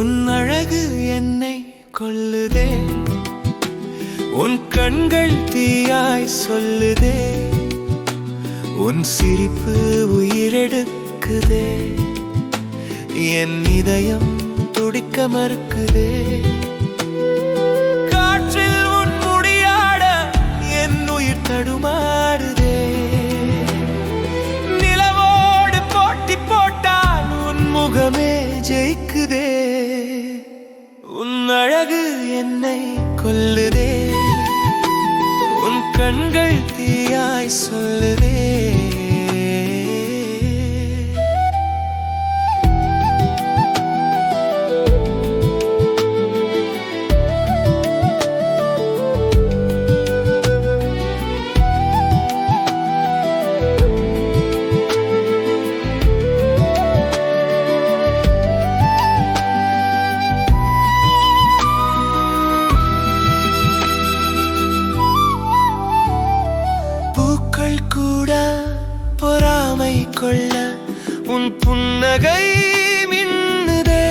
உன் அழகு என்னை கொல்லுதே. உன் கண்கள் தீயாய் சொல்லுதே. உன் சிரிப்பு உயிரெடுக்குதே. என் இதயம் துடிக்க மறுக்குதே. முகமே ஜெயிக்குதே. உன் அழகு என்னை கொல்லுதே. உன் கண்கள் தீயாய் சொல்லுதே. கொள்ள உன் புன்னகை மின்னுதே.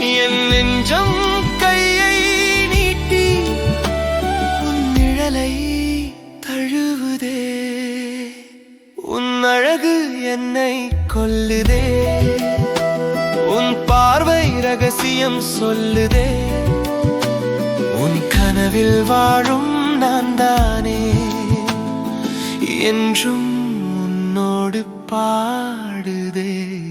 என் நெஞ்சம் கையை நீட்டி உன் நிழலை தழுவுதே. உன் அழகு என்னை கொல்லுதே. உன் பார்வை ரகசியம் சொல்லுதே. உன் கனவில் வாழும் நான் தானே என்றும் உன்னோடு பாடுதே.